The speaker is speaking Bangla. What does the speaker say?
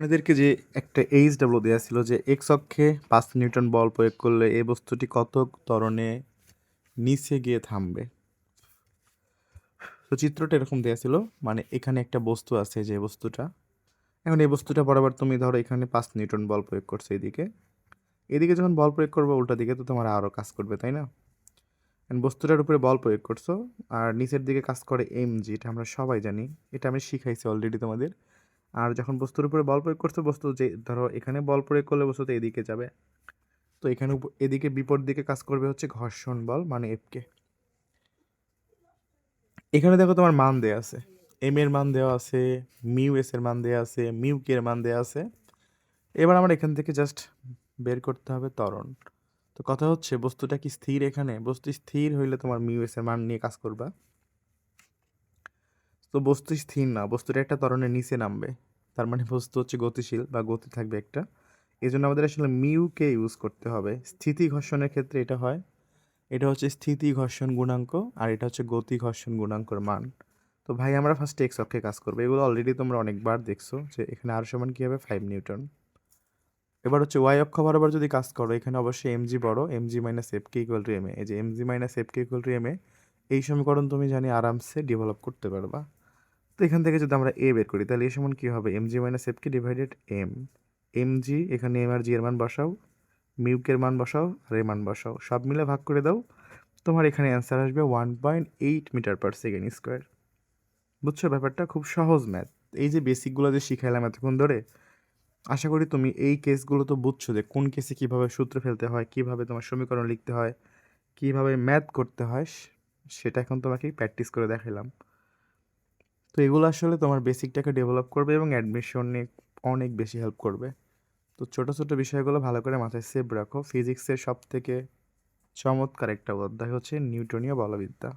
আপনাদেরকে যে একটা এইচ ডাব্লু দেওয়া ছিল যে এক্স অক্ষে পাঁচ নিউটন বল প্রয়োগ করলে এই বস্তুটি কত ত্বরণে নিচে গিয়ে থামবে? তো চিত্রটা এরকম দেওয়া ছিল মানে এখানে একটা বস্তু আছে যে বস্তুটা। এখন এই বস্তুটা বরাবর তুমি ধরো এখানে পাঁচ নিউটন বল প্রয়োগ করছ এদিকে এদিকে যখন বল প্রয়োগ করবে উল্টা দিকে তো তোমার আরও কাজ করবে, তাই না? বস্তুটার উপরে বল প্রয়োগ করছ, আর নিচের দিকে কাজ করে এম জি এটা আমরা সবাই জানি, এটা আমি শিখাইছি অলরেডি তোমাদের। আর যখন বস্তুর উপরে বল প্রয়োগ করছ, বস্তু যে, ধরো এখানে বল প্রয়োগ করলে বস্তু তো এদিকে যাবে। তো এখানে এদিকে বিপরীত দিকে কাজ করবে হচ্ছে ঘর্ষণ বল মানে এফকে এখানে দেখো তোমার মান দেয়া আছে। এম এর মান দেওয়া আছে, মিউ এস এর মান দেওয়া আছে, মিউ কে এর মান দেওয়া আছে। এবার আমার এখান থেকে জাস্ট বের করতে হবে ত্বরণ। তো কথা হচ্ছে বস্তুটা কি স্থির এখানে? বস্তু স্থির হইলে তোমার মিউ এস এর মান নিয়ে কাজ করবা। তো বস্তু স্থির না, বস্তুটা একটা ত্বরণের নিচে নামবে। তার মানে বস্তু হচ্ছে গতিশীল বা গতি থাকবে একটা। এই জন্য আমাদের আসলে মিউকে ইউজ করতে হবে। স্থিতি ঘর্ষণের ক্ষেত্রে এটা হয়। এটা হচ্ছে স্থিতি ঘর্ষণ গুণাঙ্ক আর এটা হচ্ছে গতি ঘর্ষণ গুণাঙ্কর মান। তো ভাই, আমরা ফার্স্ট এক্স অক্ষে কাজ করব। এগুলো অলরেডি তোমরা অনেকবার দেখছ যে এখানে আর সমান কী হবে? Five newton. এবার হচ্ছে ওয়াই অক্ষ বরাবর যদি কাজ করো, এখানে অবশ্যই এম জি বড় M G minus F K equal to M A এই যে M G minus F K equal to M A এই সমীকরণ তুমি জানি আরামসে ডেভেলপ করতে পারবা। তো এখান থেকে যদি আমরা এ বের করি, তাহলে এ সমান কী হবে? M G minus F K divided M M G এখানে এম আর জি এর মান বসাও মিউকের মান বসাও, আর এর মান বসাও। সব মিলে ভাগ করে দাও, তোমার এখানে অ্যান্সার আসবে one point eight metre per second square বুঝছ ব্যাপারটা? খুব সহজ ম্যাথ এই যে বেসিকগুলো যে শিখাইলাম এতক্ষণ ধরে, আশা করি তুমি এই কেসগুলো তো বুঝছ যে কোন কেসে কীভাবে সূত্র ফেলতে হয়, কীভাবে তোমার সমীকরণ লিখতে হয়, কীভাবে ম্যাথ করতে হয়, সেটা এখন তোমাকে প্র্যাকটিস করে দেখালাম তো এগুলো আসলে তোমার বেসিকটাকে ডেভেলপ করবে এবং অ্যাডমিশনে অনেক বেশি হেল্প করবে। তো ছোটো ছোটো বিষয়গুলো ভালো করে মাথায় সেভ রাখো। ফিজিক্সের সব থেকে চমৎকার একটা অধ্যায় হচ্ছে নিউটনীয় বলবিদ্যা।